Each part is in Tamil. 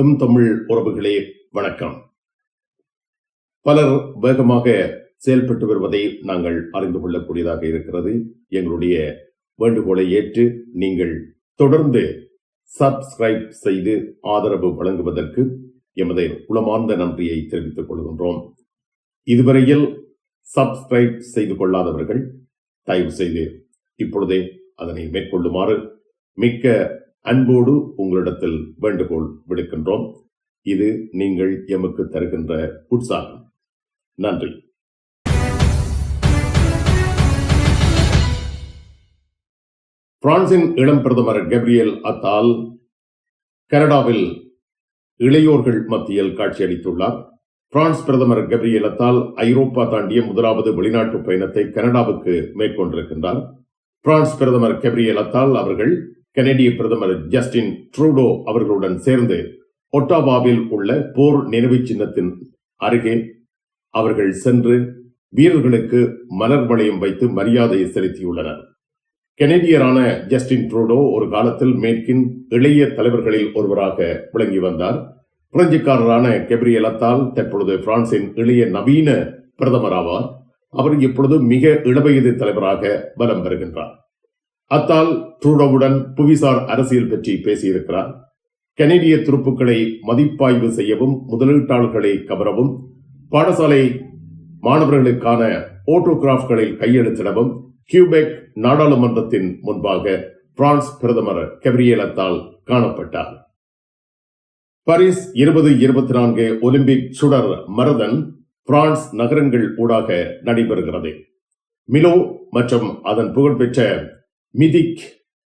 எம் தமிழ் உறவுகளே வணக்கம். பலர் வேகமாக செயல்பட்டு வருவதை நாங்கள் அறிந்து கொள்ளக்கூடியதாக இருக்கிறது. எங்களுடைய வேண்டுகோளை ஏற்று நீங்கள் தொடர்ந்து சப்ஸ்கிரைப் செய்து ஆதரவு வழங்குவதற்கு எமது உளமார்ந்த நன்றியை தெரிவித்துக் கொள்கின்றோம். இதுவரையில் சப்ஸ்கிரைப் செய்து கொள்ளாதவர்கள் தயவு செய்து இப்பொழுதே அதனை மேற்கொள்ளுமாறு மிக்க அன்போடு உங்களிடத்தில் வேண்டுகோள் விடுக்கின்றோம். இது நீங்கள் எமக்கு தருகின்ற உற்சாகம் நன்றி. பிரான்சின் இளம் பிரதமர் கெப்ரியல் அத்தால் கனடாவில் இளையோர்கள் மத்தியில் காட்சியளித்துள்ளார். பிரான்ஸ் பிரதமர் கெப்ரியல் அத்தால் ஐரோப்பா தாண்டிய முதலாவது வெளிநாட்டு பயணத்தை கனடாவுக்கு மேற்கொண்டிருக்கின்றார். பிரான்ஸ் பிரதமர் கெப்ரியல் அத்தால் அவர்கள் கனேடிய பிரதமர் ஜஸ்டின் ட்ரூடோ அவர்களுடன் சேர்ந்து ஒட்டாவாவில் உள்ள போர் நினைவு சின்னத்தின் அருகே அவர்கள் சென்று வீரர்களுக்கு மலர் வளையம் வைத்து மரியாதை செலுத்தியுள்ளனர். கெனடியரான ஜஸ்டின் ட்ரூடோ ஒரு காலத்தில் மேற்கின் இளைய தலைவர்களில் ஒருவராக விளங்கி வந்தார். பிரெஞ்சுக்காரரான கெப்ரியலத்தால் தற்பொழுது பிரான்சின் இளைய நவீன பிரதமர் ஆவார் அவர் இப்பொழுது மிக இளவயது தலைவராக வலம் வருகின்றார். அத்தால் ட்ரூடோவுடன் புவிசார் அரசியல் பற்றி பேசியிருக்கிறார். கனேடிய துருப்புக்களை மதிப்பாய்வு செய்யவும் முதலீட்டாளர்களை கவரவும் பாடசாலை மாணவர்களுக்கான ஓட்டோகிராஃப்களில் கையெழுத்திடவும் கியூபெக் நாடாளுமன்றத்தின் முன்பாக பிரான்ஸ் பிரதமர் கெப்ரியல் காணப்பட்டார். பாரிஸ் இருபது இருபத்தி நான்கு ஒலிம்பிக் சுடர் மரதன் பிரான்ஸ் நகரங்கள் ஊடாக நடைபெறுகிறது. மிலோ மற்றும் அதன் புகழ்பெற்ற மிதிக்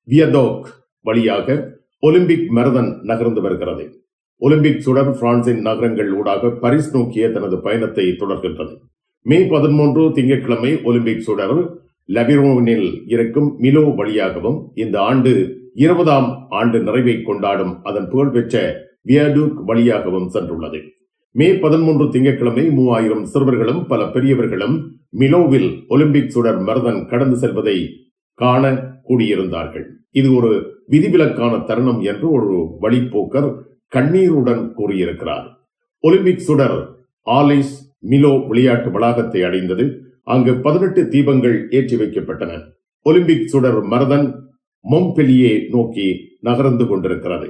வியதோக் வழியாக ஒலிம்பிக் மரதன் நகர்ந்து வருகிறது. ஒலிம்பிக் சுடர் பிரான்சின் நகரங்கள் ஊடாக பரிஸ் நோக்கிய தனது பயணத்தை தொடர்கின்றது. மே பதிமூன்று திங்கட்கிழமை ஒலிம்பிக் சுடர் லபிரோனில் இருக்கும் மிலோ வழியாகவும் இந்த ஆண்டு இருபதாம் ஆண்டு நிறைவை கொண்டாடும் அதன் புகழ்பெற்ற வியடூக் வழியாகவும் சென்றுள்ளது. மே பதிமூன்று திங்கட்கிழமை மூவாயிரம் சிறுவர்களும் பல பெரியவர்களும் மிலோவில் ஒலிம்பிக் சுடர் மரதன் கடந்து செல்வதை காண கூடியிருந்தார்கள். இது ஒரு விதிவிலக்கான தருணம் என்று ஒரு வழிப்போக்கர் கண்ணீருடன் கூறியிருக்கிறார். ஒலிம்பிக் சுடர் ஆலிஸ் மிலோ விளையாட்டு வளாகத்தை அடைந்தது. அங்கு பதினெட்டு தீபங்கள் ஏற்றி வைக்கப்பட்டன. ஒலிம்பிக் சுடர் மரதன் மொம்பெலியே நோக்கி நகர்ந்து கொண்டிருக்கிறது.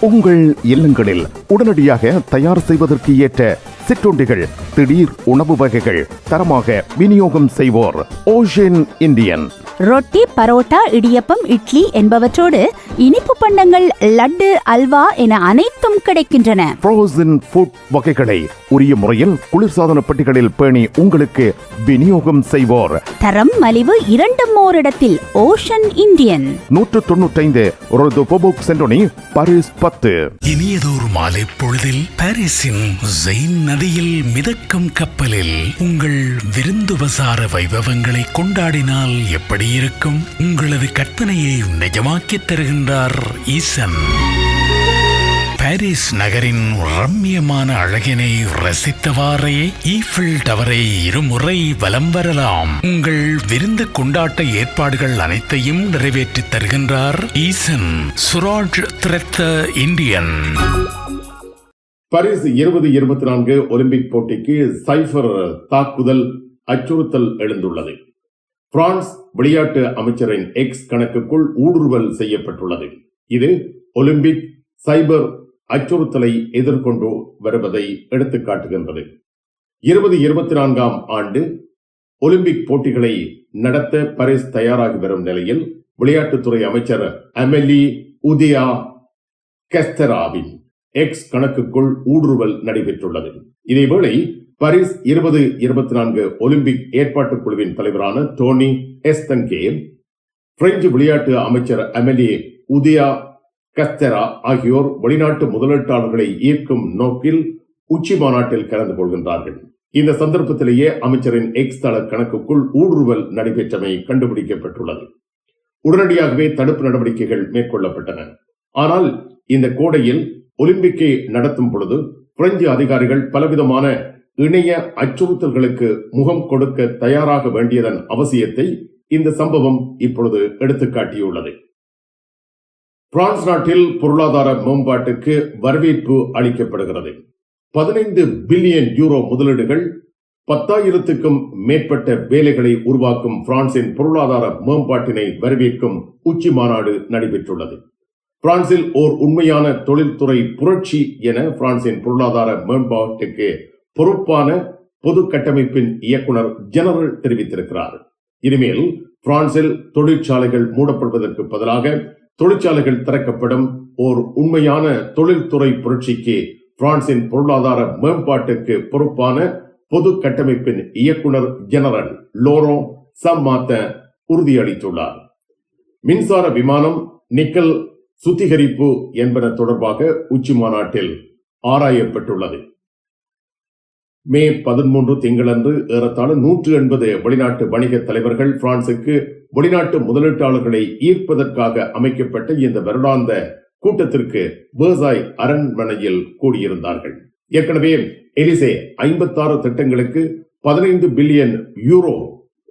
உங்கள் இல்லங்களில் உடனடியாக தயார் செய்வதற்கு ஏற்ற சிற்றுண்டிகள் திடீர் உணவு வகைகள் தரமாக விநியோகம் செய்வோர் ஓஷன் இந்தியன் ரொட்டி பரோட்டா இடியப்பம் இட்லி என்பவற்றோடு இனிப்பு பண்டங்கள் லட்டு அல்வா என அனைத்தும் கிடைக்கின்றன. ஃப்ரோசன் ஃபுட் வகைகளை உரிய முறையில் குளிர்சாதன பெட்டிகளில் பேணி உங்களுக்கு விநியோகம் செய்வோர். தரம் மலிவு இரண்டும் ஓரிடத்தில் ஓஷன் இந்தியன் நூற்று தொண்ணூற்றைந்து ரொது பொபோக் சென்டோனி பாரிஸ் பத்து. இனியதோர் மாலை பொழுதில் பாரிஸின் ஜெயின் நதியில் மிதக்கும் கப்பலில் உங்கள் விருந்துபசார வைபவங்களை கொண்டாடினால் எப்படி இருக்கும்? உங்களது கற்பனையை நிஜமாக்கித் தருகின்றார் ஈசன். பாரிஸ் நகரின் ரம்மியமான அழகினை ரசித்தவாறே ஈஃபில் டவரை இருமுறை வலம் வரலாம். உங்கள் விருந்து கொண்டாட்ட ஏற்பாடுகள் அனைத்தையும் நிறைவேற்றித் தருகின்றார் ஈசன் சுராஜ் திரத்த இந்தியன். பாரிஸ் இருபது இருபத்தி நான்கு ஒலிம்பிக் போட்டிக்கு சைபர் தாக்குதல் அச்சுறுத்தல் எழுந்துள்ளது. பிரான்ஸ் விளையாட்டு அமைச்சரின் எக்ஸ் கணக்குக்குள் ஊடுருவல் செய்யப்பட்டுள்ளது. இது ஒலிம்பிக் சைபர் அச்சுறுத்தலை எதிர்கொண்டு வருவதை எடுத்துக்காட்டுகின்றது இருபது இருபத்தி நான்காம் ஆண்டு ஒலிம்பிக் போட்டிகளை நடத்த பரிஸ் தயாராகி வரும் நிலையில் விளையாட்டுத்துறை அமைச்சர் அமெலி உதியா கெஸ்தராவின் எக்ஸ் கணக்குக்குள் ஊடுருவல் நடைபெற்றுள்ளது. இதேவேளை பரிஸ் இருபது இருபத்தி நான்கு ஒலிம்பிக் ஏற்பாட்டுக் குழுவின் தலைவரான டோனி எஸ்தங்கே பிரெஞ்சு விளையாட்டு அமைச்சர் அமெலி உதியா கஸ்தெரா ஆகியோர் வெளிநாட்டு முதலீட்டாளர்களை ஈர்க்கும் நோக்கில் உச்சி மாநாட்டில் கலந்து கொள்கின்றார்கள். இந்த சந்தர்ப்பத்திலேயே அமைச்சரின் எக்ஸ் தள கணக்குக்குள் ஊடுருவல் நடைபெற்றமை கண்டுபிடிக்கப்பட்டுள்ளது. உடனடியாகவே தடுப்பு நடவடிக்கைகள் மேற்கொள்ளப்பட்டன. ஆனால் இந்த கோடையில் ஒலிம்பிக்கை நடத்தும் பொழுது பிரெஞ்சு அதிகாரிகள் பலவிதமான இணைய அச்சுறுத்தல்களுக்கு முகம் கொடுக்க தயாராக வேண்டியதன் அவசியத்தை இந்த சம்பவம் இப்பொழுது எடுத்துக்காட்டியுள்ளது. பிரான்ஸ் நாட்டில் பொருளாதார மேம்பாட்டுக்கு வரவேற்பு அளிக்கப்படுகிறது. பதினைந்து பில்லியன் யூரோ முதலீடுகள் பத்தாயிரத்துக்கும் மேற்பட்ட வேலைகளை உருவாக்கும் பிரான்சின் பொருளாதார மேம்பாட்டினை வரவேற்கும் உச்சி மாநாடு நடைபெற்றுள்ளது. பிரான்சில் ஓர் உண்மையான தொழில்துறை புரட்சி என பிரான்சின் பொருளாதார மேம்பாட்டுக்கு பொறுப்பான பொது கட்டமைப்பின் இயக்குனர் ஜெனரல் தெரிவித்திருக்கிறார். இனிமேல் பிரான்சில் தொழிற்சாலைகள் மூடப்படுவதற்கு பதிலாக தொழிற்சாலைகள் திறக்கப்படும் ஓர் உண்மையான தொழில்துறை புரட்சிக்கு பிரான்சின் பொருளாதார மேம்பாட்டுக்கு பொறுப்பான பொது கட்டமைப்பின் இயக்குனர் ஜெனரல் லோரோ சம்மாத்த உறுதியளித்துள்ளார். மின்சார விமானம் நிக்கல் சுத்திகரிப்பு என்பன தொடர்பாக உச்சி மாநாட்டில் ஆராயப்பட்டுள்ளது. மே பதிமூன்று திங்களன்று ஏறத்தாழ நூற்று எண்பது வெளிநாட்டு வணிக தலைவர்கள் பிரான்சுக்கு வெளிநாட்டு முதலீட்டாளர்களை ஈர்ப்பதற்காக அமைக்கப்பட்ட இந்த வருடாந்த கூட்டத்திற்கு பேசாய் அரண்மனையில் கூடியிருந்தார்கள். ஏற்கனவே எலிசே ஐம்பத்தாறு திட்டங்களுக்கு பதினைந்து பில்லியன் யூரோ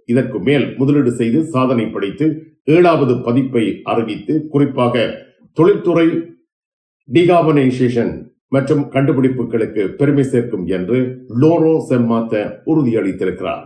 இதற்கு மேல் முதலீடு செய்து சாதனை படைத்து ஏழாவது பதிப்பை அறிவித்து குறிப்பாக தொழில்துறை டிகாபனைசேஷன் மற்றும் கண்டுபிடிப்புகளுக்கு பெருமை சேர்க்கும் என்று லோரோ செம்மாத்த உறுதியளித்திருக்கிறார்.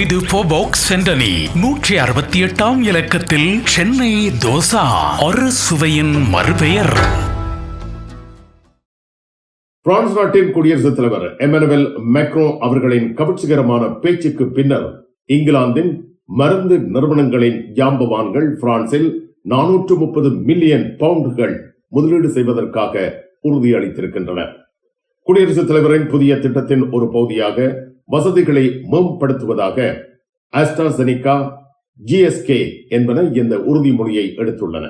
இது போபாக்ஸ் சென்டனி நூற்றி அறுபத்தி எட்டாம் இலக்கத்தில் சென்னை தோசா. ஒரு சுவையின் மறுபெயர். பிரான்ஸ் நாட்டின் குடியரசுத் தலைவர் எமனுவல் மேக்ரோ அவர்களின் கவர்ச்சிகரமான பேச்சுக்கு பின்னர் இங்கிலாந்தின் மருந்து நிறுவனங்களின் ஜாம்பவான்கள் பிரான்சில் நானூற்று முப்பது மில்லியன் பவுண்டுகள் முதலீடு செய்வதற்காக உறுதியளித்திருக்கின்றனர் குடியரசுத் தலைவரின் புதிய திட்டத்தின் ஒரு பகுதியாக வசதிகளை மேம்படுத்துவதாக அஸ்ட்ராசெனிகா ஜிஎஸ்கே என்பன இந்த உறுதிமொழியை எடுத்துள்ளன.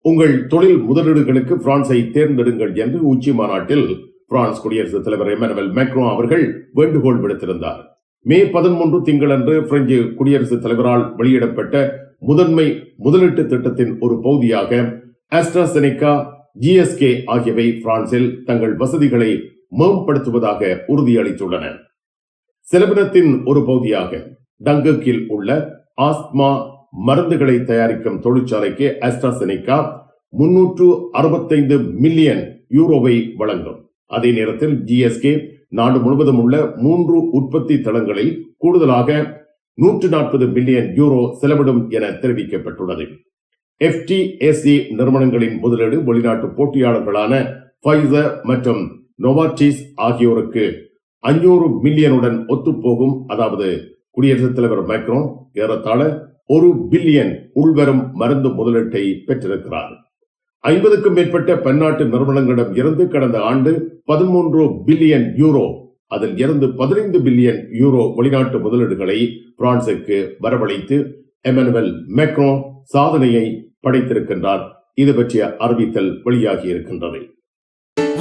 உங்கள் தொழில் முதலீடுகளுக்கு பிரான்சை தேர்ந்தெடுங்கள் என்று உச்சி மாநாட்டில் பிரான்ஸ் குடியரசுத் தலைவர் எமனுவல் மேக்ரோ அவர்கள் வேண்டுகோள் விடுத்திருந்தார். மே பதிமூன்று திங்களன்று பிரெஞ்சு குடியரசுத் தலைவரால் வெளியிடப்பட்ட முதன்மை முதலீட்டு திட்டத்தின் ஒரு பகுதியாக அஸ்ட்ராசெனிகா ஜிஎஸ்கே ஆகியவை பிரான்சில் தங்கள் வசதிகளை மேம்படுத்துவதாக உறுதியளித்துள்ளன. செலவினத்தின் ஒரு பகுதியாக டங்கக்கில் உள்ள ஆஸ்மா மருந்துகளை தயாரிக்கும் தொழிற்சாலைக்கு அஸ்ட்ராசெனிகா முன்னூற்று அறுபத்தைந்து மில்லியன் யூரோவை வழங்கும். அதே நேரத்தில் ஜிஎஸ்கே நாடு முழுவதும் உள்ள மூன்று உற்பத்தி தளங்களில் கூடுதலாக நூற்று நாற்பது பில்லியன் யூரோ செலவிடும் என தெரிவிக்கப்பட்டுள்ளது. எஃப்டிஎஸ்சி நிறுவனங்களின் முதலீடு வெளிநாட்டு போட்டியாளர்களான ஃபைசர் மற்றும் நோவாட்டிஸ் ஆகியோருக்கு அஞ்சூறு மில்லியனுடன் ஒத்துப்போகும். அதாவது குடியரசுத் தலைவர் மேக்ரோ ஏறத்தாழ ஒரு பில்லியன் உள்வரும் மருந்து முதலீட்டை பெற்றிருக்கிறார். ஐம்பதுக்கும் மேற்பட்ட பன்னாட்டு நிறுவனங்களிடம் இருந்து கடந்த ஆண்டு பதிமூன்று பில்லியன் யூரோ அதில் இருந்து பதினைந்து பில்லியன் யூரோ வெளிநாட்டு முதலீடுகளை பிரான்சுக்கு வரவழைத்து எமனுவல் மேக்ரோ சாதனையை படைத்திருக்கின்றார். இது பற்றிய அறிவித்தல் வெளியாகி இருக்கின்றது